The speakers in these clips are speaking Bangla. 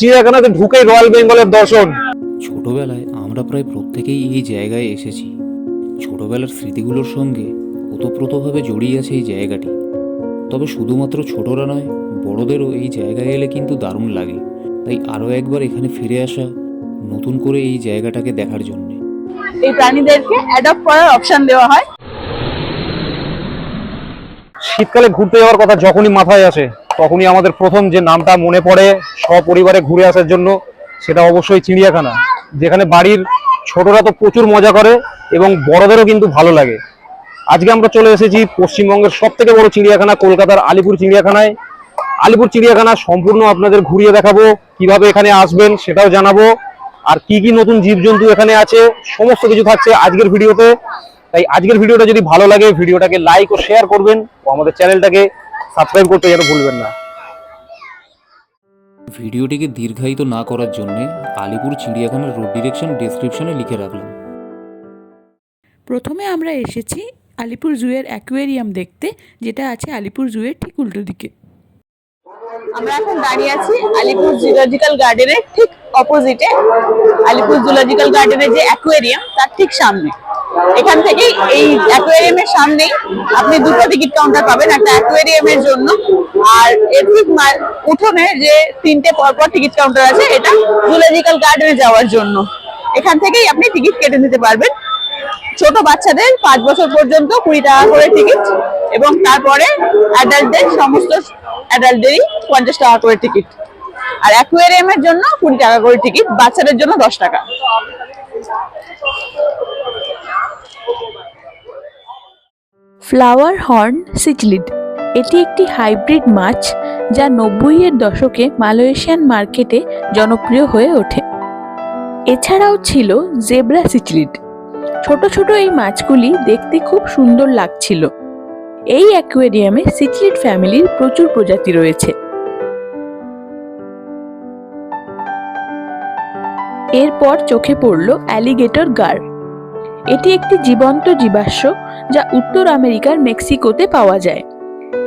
চিড়িয়াখানাতে ঢুকে রয়্যাল বেঙ্গলের দর্শন। ছোটবেলায় আমরা প্রায় প্রত্যেকেই এই জায়গায় এসেছি। ছোটবেলার স্মৃতিগুলোর সঙ্গে ওতপ্রোতভাবে জড়িয়ে আছে এই জায়গাটি। তবে শুধুমাত্র ছোটরা নয় বড়দেরও এই জায়গায় এলে কিন্তু দারুণ লাগে। তাই আরও একবার এখানে ফিরে আসা নতুন করে এই জায়গাটাকে দেখার জন্যে। এই প্রাণীদেরকে অ্যাডপ্ট করার অপশন দেওয়া হয়। শীতকালে ঘুরতে যাওয়ার কথা যখনই মাথায় আসে তখনই আমাদের প্রথম যে নামটা মনে পড়ে সপরিবারে ঘুরে আসার জন্য, সেটা অবশ্যই চিড়িয়াখানা, যেখানে বাড়ির ছোটরা তো প্রচুর মজা করে এবং বড়দেরও কিন্তু ভালো লাগে। আজকে আমরা চলে এসেছি পশ্চিমবঙ্গের সব থেকে বড় চিড়িয়াখানা, কলকাতার আলিপুর চিড়িয়াখানায়। আলিপুর চিড়িয়াখানা সম্পূর্ণ আপনাদের ঘুরিয়ে দেখাবো, কীভাবে এখানে আসবেন সেটাও জানাব। আর কি কি নতুন জীবজন্তু এখানে আছে, সমস্ত কিছু থাকছে আজকের ভিডিওতে। তাই আজকের ভিডিওটা যদি ভালো লাগে, ভিডিওটাকে লাইক ও শেয়ার করবেন ও আমাদের চ্যানেলটাকে সাবস্ক্রাইব করতে যেন ভুলবেন না। ভিডিওটিকে দীর্ঘায়িত না করার জন্য আলিপুর চিড়িয়াখানার রোড ডিরেকশন ডেসক্রিপশনে লিখে রাখলাম। প্রথমে আমরা এসেছি আলিপুর জুয়ের অ্যাকুয়ারিয়াম দেখতে যেটা আছে আলিপুর জুয়ের ঠিক উল্টো দিকে। আমরা এখন দাঁড়িয়ে আছি আলিপুর জুলজিক্যাল গার্ডেনের ঠিক অপোজিটে আলিপুর জুলজিক্যাল গার্ডেনের যে অ্যাকুয়ারিয়াম তার ঠিক সামনে। এখান থেকেই এই অ্যাকুয়ারিয়ামের সামনেই আপনি দুটো টিকিট কাউন্টার পাবেন, একটা অ্যাকুয়ারিয়ামের জন্য। আর এর ঠিক উঠোনে যে তিনটে পরপর টিকিট কাউন্টার আছে, এটা জুলজিক্যাল গার্ডেনে যাওয়ার জন্য। এখান থেকেই আপনি টিকিট কেটে নিতে পারবেন। ছোট বাচ্চাদের পাঁচ বছর পর্যন্ত কুড়ি টাকা করে টিকিট এবং তারপরে অ্যাডাল্টদের সমস্ত অ্যাডাল্টদেরই পঞ্চাশ টাকা করে টিকিট আর অ্যাকুয়ারিয়ামের জন্য কুড়ি টাকা করে টিকিট বাচ্চাদের জন্য দশ টাকা। ফ্লাওয়ার হর্ন সিচলিড এটি একটি হাইব্রিড মাছ যা নব্বইয়ের দশকে মালয়েশিয়ান মার্কেটে জনপ্রিয় হয়ে ওঠে। এছাড়াও ছিল জেব্রা সিচলিড ছোট ছোট এই মাছগুলি দেখতে খুব সুন্দর লাগছিল। এই অ্যাকুয়ারিয়ামে সিচলিড ফ্যামিলির প্রচুর প্রজাতি রয়েছে। এরপর চোখে পড়ল অ্যালিগেটর গার এটি একটি জীবন্ত জীবাশ্ম যা উত্তর আমেরিকার মেক্সিকোতে পাওয়া যায়।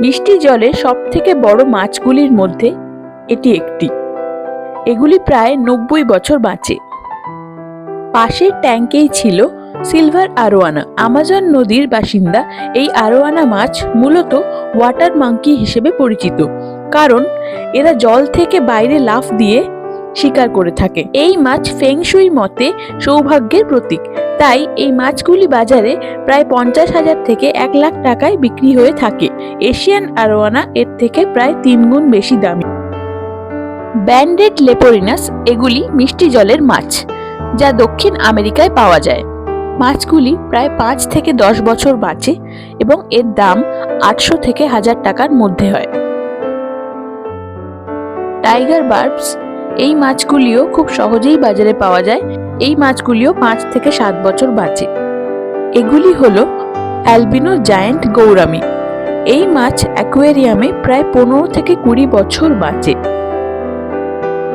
মিষ্টি জলে সব থেকে বড় মাছগুলির মধ্যে এটি একটি। এগুলি প্রায় নব্বই বছর বাঁচে। পাশের ট্যাঙ্কেই ছিল সিলভার আরোয়ানা, আমাজন নদীর বাসিন্দা। এই আরোয়ানা মাছ মূলত ওয়াটার মাঙ্কি হিসেবে পরিচিত, কারণ এরা জল থেকে বাইরে লাফ দিয়ে শিকার করে থাকে। এই মাছ ফেংশুই মতে সৌভাগ্যের প্রতীক, তাই এই মাছগুলি বাজারে প্রায় পঞ্চাশ হাজার থেকে এক লাখ টাকায় বিক্রি হয়ে থাকে। এশিয়ান আরোয়ানা এর থেকে প্রায় তিন গুণ বেশি দামি। ব্যান্ডেড লেপোরিনাস, এগুলি মিষ্টি জলের মাছ, যা দক্ষিণ আমেরিকায় পাওয়া যায়। মাছগুলি প্রায় পাঁচ থেকে দশ বছর বাঁচে এবং এর দাম আটশো থেকে হাজার টাকার মধ্যে হয়। টাইগার বার্বস, এই মাছগুলিও খুব সহজেই বাজারে পাওয়া যায়। এই মাছগুলিও পাঁচ থেকে সাত বছর বাঁচে। এগুলি হলো অ্যালবিনো জায়ান্ট গৌরামি। এই মাছ অ্যাকোয়ারিয়ামে প্রায় পনেরো থেকে কুড়ি বছর বাঁচে।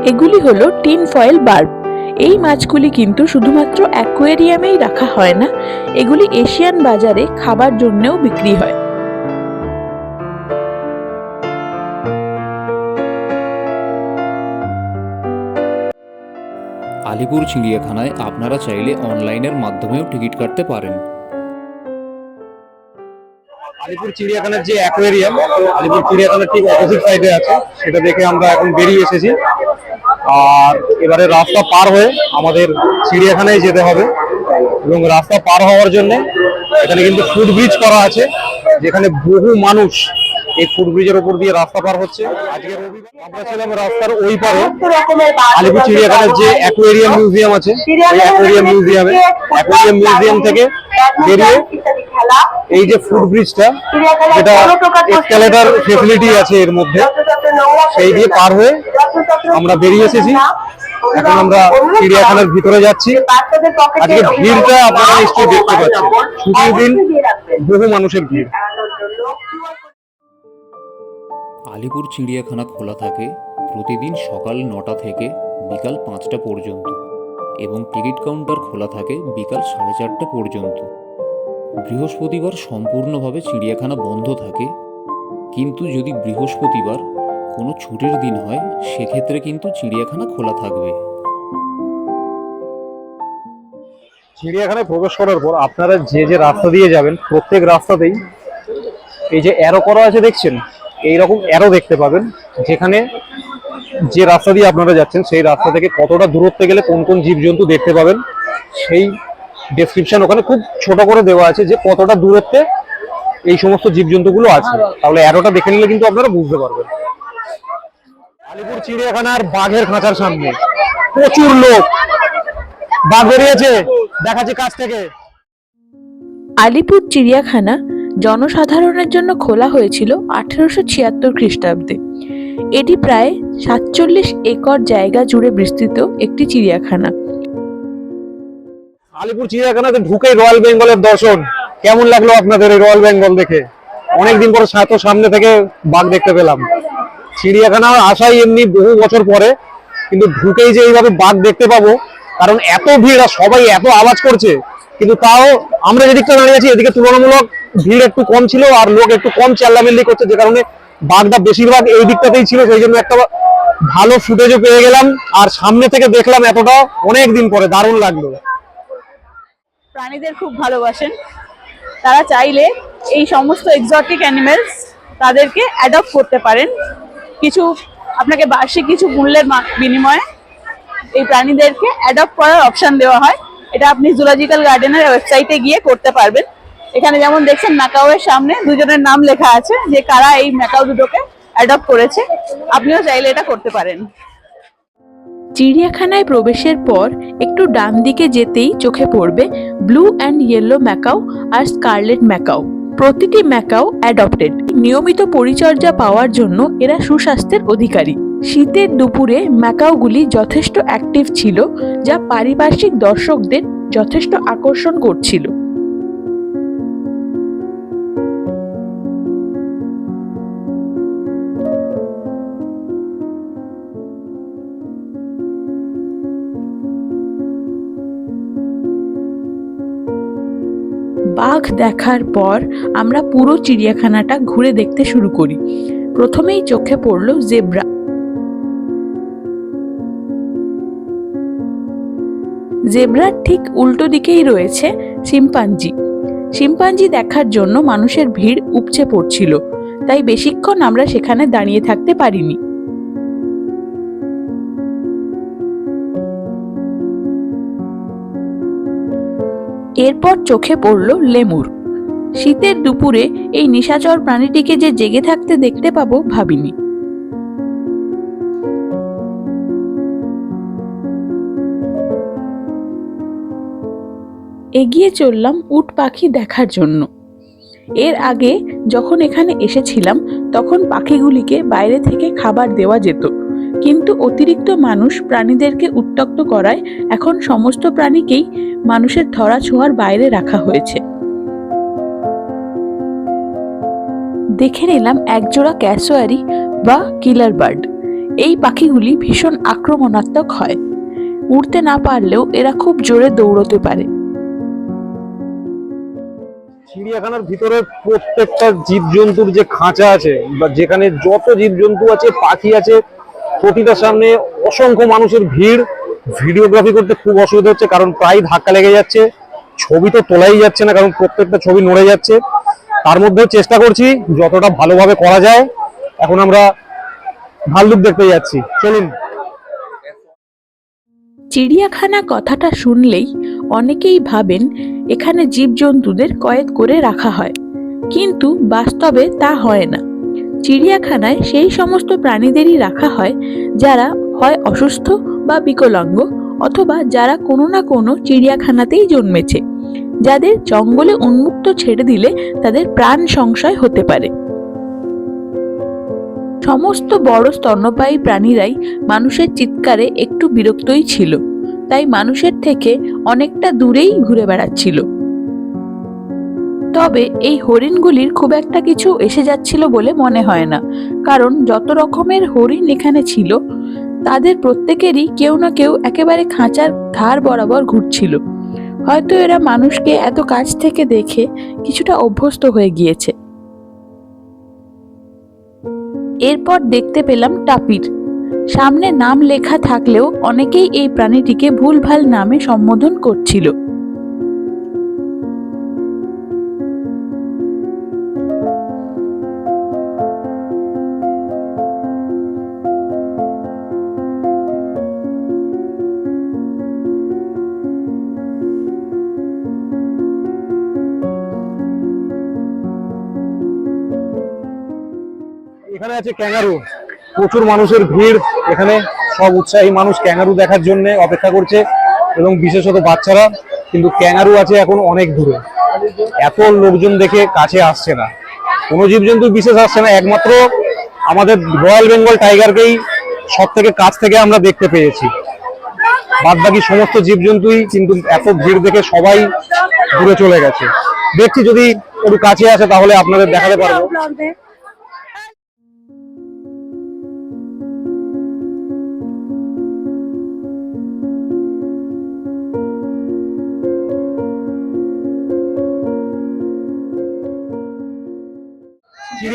এগুলি হলো টিন ফয়েল বার্ব। এই মাছগুলি কিন্তু শুধুমাত্র অ্যাকোয়ারিয়ামেই রাখা হয় না এগুলি এশিয়ান বাজারে খাবার জন্যও বিক্রি হয়। আলিপুর চিড়িয়াখানায় আপনারা চাইলে অনলাইনের মাধ্যমেও টিকিট কাটতে পারেন। আলিপুর চিড়িয়াখানার যে অ্যাকোয়ারিয়াম আলিপুর চিড়িয়াখানার ঠিক অপোজিট সাইডে আছে সেটা দেখে আমরা এখন বেরিয়ে এসেছি। আর এবারে রাস্তা পার হয়ে আমাদের চিড়িয়াখানায় যেতে হবে এবং রাস্তা পার হওয়ার জন্য এখানে কিন্তু ফুটব্রিজ করা আছে, যেখানে বহু মানুষ এই ফুট ব্রিজের উপর দিয়ে রাস্তা পার হচ্ছে। আজকে আমরা ছিলাম রাস্তার ওই পারে। আলিপুর চিড়িয়াখানার যে অ্যাকোয়ারিয়াম মিউজিয়াম আছে ওই অ্যাকোয়ারিয়াম মিউজিয়ামে অ্যাকোয়ারিয়াম মিউজিয়াম থেকে বেরিয়ে এই যে ফুট ব্রিজটা যেটা এসকালেটার ফেসিলিটি আছে এর মধ্যে সেই দিয়ে পার হয়ে আমরা বেরিয়ে এসেছি। এখন আমরা চিড়িয়াখানার ভিতরে যাচ্ছি। আজকে ভিড়টা আপনারা নিশ্চয়ই দেখতে পাচ্ছেন। ছুটির দিন বহু মানুষের ভিড়। আলিপুর চিড়িয়াখানা খোলা থাকে প্রতিদিন সকাল নটা থেকে বিকাল পাঁচটা পর্যন্ত এবং টিকিট কাউন্টার খোলা থাকে বিকাল সাড়ে চারটা পর্যন্ত। বৃহস্পতিবার সম্পূর্ণভাবে চিড়িয়াখানা বন্ধ থাকে। কিন্তু যদি বৃহস্পতিবার কোনো ছুটির দিন হয়, সেক্ষেত্রে কিন্তু চিড়িয়াখানা খোলা থাকবে। চিড়িয়াখানায় প্রবেশ করার পর আপনারা যে যে রাস্তা দিয়ে যাবেন, প্রত্যেক রাস্তাতেই এই যে অ্যারো করা আছে দেখছেন? এইরকম অ্যারো দেখতে পাবেন, যেখানে যে রাস্তা দিয়ে আপনারা যাচ্ছেন, সেই রাস্তা থেকে কতটা দূরত্বে গেলে কোন কোন জীবজন্তু দেখতে পাবেন, সেই ডেসক্রিপশন ওখানে খুব ছোট করে দেওয়া আছে যে কতটা দূরত্বে এই সমস্ত জীবজন্তুগুলো আছে। তাহলে অ্যারোটা দেখে নিলে কিন্তু আপনারা বুঝতে পারবেন। আলিপুর চিড়িয়াখানার বাঘের খাঁচার সামনে। প্রচুর লোক। বাঘ বেরিয়েছে। দেখাচ্ছি কাছ থেকে। আলিপুর চিড়িয়াখানা জনসাধারণের জন্য খোলা হয়েছিল আঠেরোশো ছিয়াত্তর খ্রিস্টাব্দে। এটি প্রায় সাতচল্লিশ একর জায়গা জুড়ে বিস্তৃত একটি চিড়িয়াখানা। আলিপুর চিড়িয়াখানাতে ঢুকেই রয়্যাল বেঙ্গলের দর্শন। কেমন লাগল আপনাদের এই রয়্যাল বেঙ্গল দেখে? অনেকদিন পরে এত সামনে থেকে বাঘ দেখতে পেলাম। চিড়িয়াখানা আসাই এমনি বহু বছর পরে, কিন্তু ঢুকেই যে এইভাবে বাঘ দেখতে পাবো, কারণ এত ভিড় আর সবাই এত আওয়াজ করছে, কিন্তু তাও আমরা যেদিকটা দাঁড়িয়ে আছি, এদিকে তুলনামূলক ভিড় একটু কম ছিল আর লোক একটু কম চেল্লামেল্লি করছে, যে কারণে বাঘটা বেশিরভাগ এই দিকটাতেই ছিল, সেই জন্য একটা ভালো ফুটেজও পেয়ে গেলাম। আর সামনে থেকে দেখলাম এতটা, অনেক দিন পরে, দারুণ লাগল। প্রাণীদের খুব ভালোবাসেন। তারা চাইলে এই সমস্ত এক্সোটিক অ্যানিমেলস তাদেরকে অ্যাডপ্ট করতে পারেন। কিছু, আপনাকে বার্ষিক কিছু মূল্যের বিনিময়ে এই প্রাণীদেরকে অ্যাডপ্ট করার অপশন দেওয়া হয়। এটা আপনি জুলজিক্যাল গার্ডেনের ওয়েবসাইটে গিয়ে করতে পারবেন। এখানে যেমন দেখছেন ম্যাকাওয়ের সামনে দুজনের নাম লেখা আছে, যে কারা এই ম্যাকাও দুটোকে অ্যাডপ্ট করেছে। আপনিও চাইলে এটা করতে পারেন। চিড়িয়াখানায় প্রবেশের পর একটু ডান দিকে যেতেই চোখে পড়বে ব্লু অ্যান্ড ইয়েলো ম্যাকাও আর স্কারলেট ম্যাকাও প্রতিটি ম্যাকাও অ্যাডপ্টেড নিয়মিত পরিচর্যা পাওয়ার জন্য এরা সুস্বাস্থ্যের অধিকারী। শীতের দুপুরে ম্যাকাওগুলি যথেষ্ট অ্যাক্টিভ ছিল, যা পারিপার্শ্বিক দর্শকদের যথেষ্ট আকর্ষণ করছিল। বাঘ দেখার পর আমরা পুরো চিড়িয়াখানাটা ঘুরে দেখতে শুরু করি। প্রথমেই চোখে পড়ল জেব্রা। জেব্রার ঠিক উল্টো দিকেই রয়েছে শিম্পাঞ্জি। শিম্পাঞ্জি দেখার জন্য মানুষের ভিড় উপচে পড়ছিল, তাই বেশিক্ষণ আমরা সেখানে দাঁড়িয়ে থাকতে পারিনি। এরপর চোখে পড়ল লেমুর। শীতের দুপুরে এই নিশাচর প্রাণীটিকে যে জেগে থাকতে দেখতে পাবো ভাবিনি। এগিয়ে চললাম উট পাখি দেখার জন্য। এর আগে যখন এখানে এসেছিলাম, তখন পাখিগুলিকে বাইরে থেকে খাবার দেওয়া যেত। কিন্তু অতিরিক্ত মানুষ প্রাণীদেরকে উত্তক্ত করায় এখন সমস্ত প্রাণীকেই মানুষের ধরা ছোঁয়ার বাইরে রাখা হয়েছে। দেখে নিলাম একজোড়া ক্যাসোয়ারি বা কিলার বার্ড। এই পাখিগুলি ভীষণ আক্রমণাত্মক হয়। উড়তে না পারলেও এরা খুব জোরে দৌড়তে পারে। চিড়িয়াখানার ভিতরে প্রত্যেকটা জীবজন্তুর যে খাঁচা আছে বা যেখানে যত জীবজন্তু আছে, পাখি আছে প্রতিটার সামনে অসংখ্য মানুষের ভিড়। ভিডিওগ্রাফি করতে খুব অসুবিধা হচ্ছে, কারণ প্রায় ধাক্কা লেগে যাচ্ছে। ছবি তো তোলাই যাচ্ছে না, কারণ প্রত্যেকটা ছবি নড়ে যাচ্ছে। তার মধ্যেও চেষ্টা করছি যতটা ভালোভাবে করা যায়। এখন আমরা ভাল্লুক দেখতে যাচ্ছি। চলুন। চিড়িয়াখানা কথাটা শুনলেই অনেকেই ভাবেন, এখানে জীবজন্তুদের কয়েদ করে রাখা হয়। কিন্তু বাস্তবে তা হয় না। চিড়িয়াখানায় সেই সমস্ত প্রাণীদেরই রাখা হয়, যারা হয় অসুস্থ বা বিকলাঙ্গ অথবা যারা কোনো না কোনো চিড়িয়াখানাতেই জন্মেছে, যাদের জঙ্গলে উন্মুক্ত ছেড়ে দিলে তাদের প্রাণ সংশয় হতে পারে। সমস্ত বড় স্তন্যপায়ী প্রাণীরাই মানুষের চিৎকারে একটু বিরক্তই ছিল, তাই মানুষের থেকে অনেকটা দূরেই ঘুরে বেড়াচ্ছিল। তবে এই হরিণগুলির খুব একটা কিছু এসে যাচ্ছিল বলে মনে হয় না। কারণ যত রকমের হরিণ এখানে ছিল, তাদের প্রত্যেকেরই কেউ না কেউ একেবারে খাঁচার ধার বরাবর ঘুরছিল। হয়তো এরা মানুষকে এত কাছ থেকে দেখে কিছুটা অভ্যস্ত হয়ে গিয়েছে। এরপর দেখতে পেলাম টাপির। সামনে নাম লেখা থাকলেও অনেকেই এই প্রাণীটিকে ভুলভাল নামে সম্বোধন করছিল। আছে ক্যাঙ্গারু। প্রচুর মানুষের ভিড় এখানে। সব উৎসাহী মানুষ ক্যাঙ্গারু দেখার জন্য অপেক্ষা করছে এবং বিশেষত বাচ্চারা। কিন্তু ক্যাঙ্গারু আছে এখন অনেক দূরে। এত লোকজন দেখে কাছে আসছে না। কোনো জীবজন্তু বিশেষ আসছে না। একমাত্র আমাদের রয়্যাল বেঙ্গল টাইগারকেই সব থেকে কাছ থেকে আমরা দেখতে পেয়েছি। বাদ বাকি সমস্ত জীবজন্তুই কিন্তু এত ভিড় দেখে সবাই দূরে চলে গেছে। দেখছি যদি একটু কাছে আসে তাহলে আপনাদের দেখাতে পারব।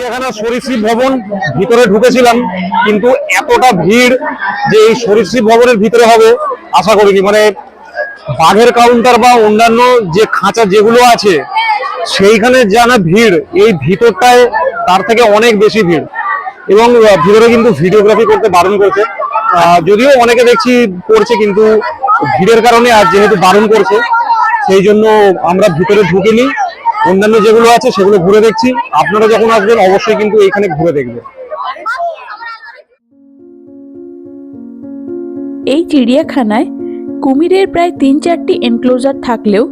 চিড়িয়াখানা সরীসৃপ ভবন ভিতরে ঢুকেছিলাম, কিন্তু এতটা ভিড় যে এই সরীসৃপ ভবনের ভিতরে হবে, আশা করিনি। মানে বাঘের কাউন্টার বা অন্যান্য যে খাঁচা যেগুলো আছে, সেইখানে যা না ভিড়, এই ভিতরটায় তার থেকে অনেক বেশি ভিড়। এবং ভিতরে কিন্তু ভিডিওগ্রাফি করতে বারণ করছে। যদিও অনেকে দেখছি করছে, কিন্তু ভিড়ের কারণে আর যেহেতু বারণ করছে, সেই জন্য আমরা ভিতরে ঢুকিনি। অন্যান্য যেগুলো আছে সেগুলো ঘুরে দেখছি। আপনারা যখন আসবেন, অবশ্যই কিন্তু এখানে ঘুরে দেখবেন। এই চিড়িয়াখানায় কুমিরের প্রায় তিন চারটি এনক্লোজার থাকলেও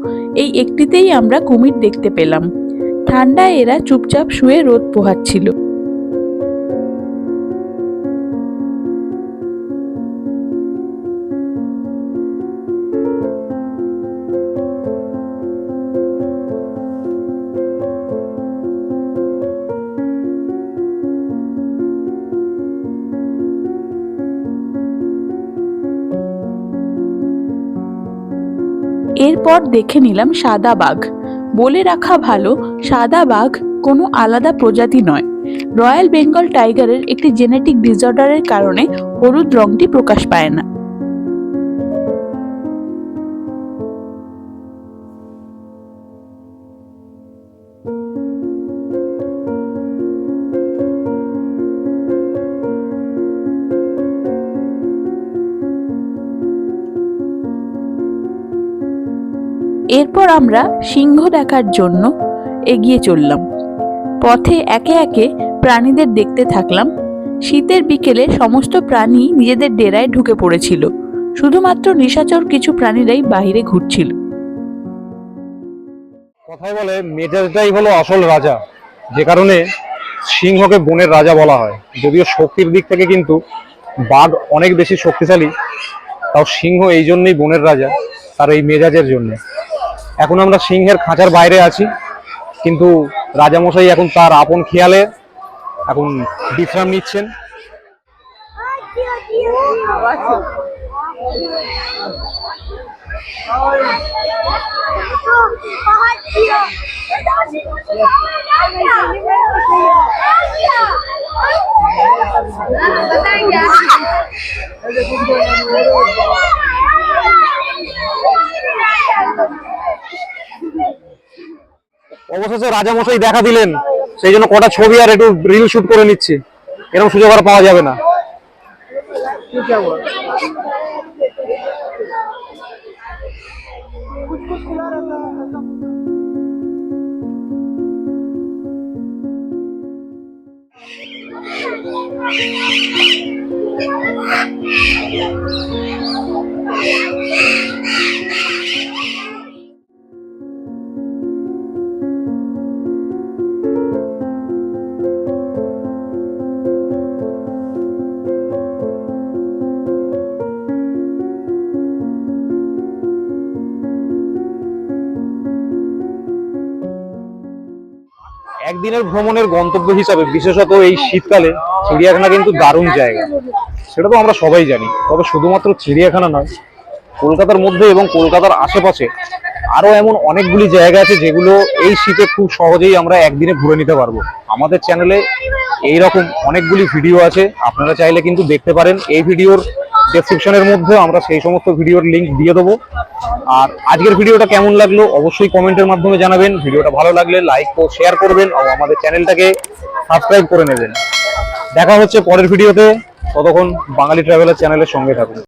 এই একটিতেই আমরা কুমির দেখতে পেলাম। ঠান্ডায় এরা চুপচাপ শুয়ে রোদ পোহাচ্ছিল। এরপর দেখে নিলাম সাদা বাঘ। বলে রাখা ভালো, সাদা বাঘ কোনো আলাদা প্রজাতি নয়। রয়্যাল বেঙ্গল টাইগারের একটি জেনেটিক ডিসঅর্ডারের কারণে হলুদ রঙটি প্রকাশ পায় না। এরপর আমরা সিংহ দেখার জন্য এগিয়ে চললাম। পথে একে একে প্রাণীদের দেখতে থাকলাম। শীতের বিকেলে সমস্ত প্রাণী নিজেদের ডেরায় ঢুকে পড়েছিল। শুধুমাত্র নিশাচর কিছু প্রাণীরাই বাইরে ঘুরছিল। কথায় বলে, মেজাজটাই হলো আসল রাজা। যে কারণে সিংহকে বনের রাজা বলা হয়। যদিও শক্তির দিক থেকে কিন্তু বাঘ অনেক বেশি শক্তিশালী, তাও সিংহ এই জন্যই বনের রাজা, তার এই মেজাজের জন্য। এখন আমরা সিংহের খাঁচার বাইরে আছি, কিন্তু রাজামশাই এখন তার আপন খেয়ালে এখন বিশ্রাম নিচ্ছেন। অবশেষে রাজামশাই দেখা দিলেন। সেই জন্য কটা ছবি আর একটু রিল শুট করে নিচ্ছি। এরকম সুযোগ আর পাওয়া যাবে না। একদিনের ভ্রমণের গন্তব্য হিসাবে বিশেষত এই শীতকালে চিড়িয়াখানা কিন্তু দারুণ জায়গা। সেটা তো আমরা সবাই জানি, তবে শুধুমাত্র চিড়িয়াখানা নয়, কলকাতার মধ্যে এবং কলকাতার আশেপাশে আরও এমন অনেকগুলি জায়গা আছে যেগুলো এই শীতে খুব সহজেই আমরা একদিনে ঘুরে নিতে পারব। আমাদের চ্যানেলে এই রকম অনেকগুলি ভিডিও আছে, আপনারা চাইলে কিন্তু দেখতে পারেন। এই ভিডিওর ডেসক্রিপশনের মধ্যে আমরা সেই সমস্ত ভিডিওর লিংক দিয়ে দেবো। আর আজকের ভিডিওটা কেমন লাগল অবশ্যই কমেন্টের মাধ্যমে জানাবেন। ভিডিওটা ভালো লাগলে লাইক ও শেয়ার করবেন ও আমাদের চ্যানেলটাকে সাবস্ক্রাইব করে নেবেন। দেখা হচ্ছে পরের ভিডিওতে। ততক্ষণ বাঙালি ট্রাভেলার চ্যানেলের সঙ্গে থাকুন।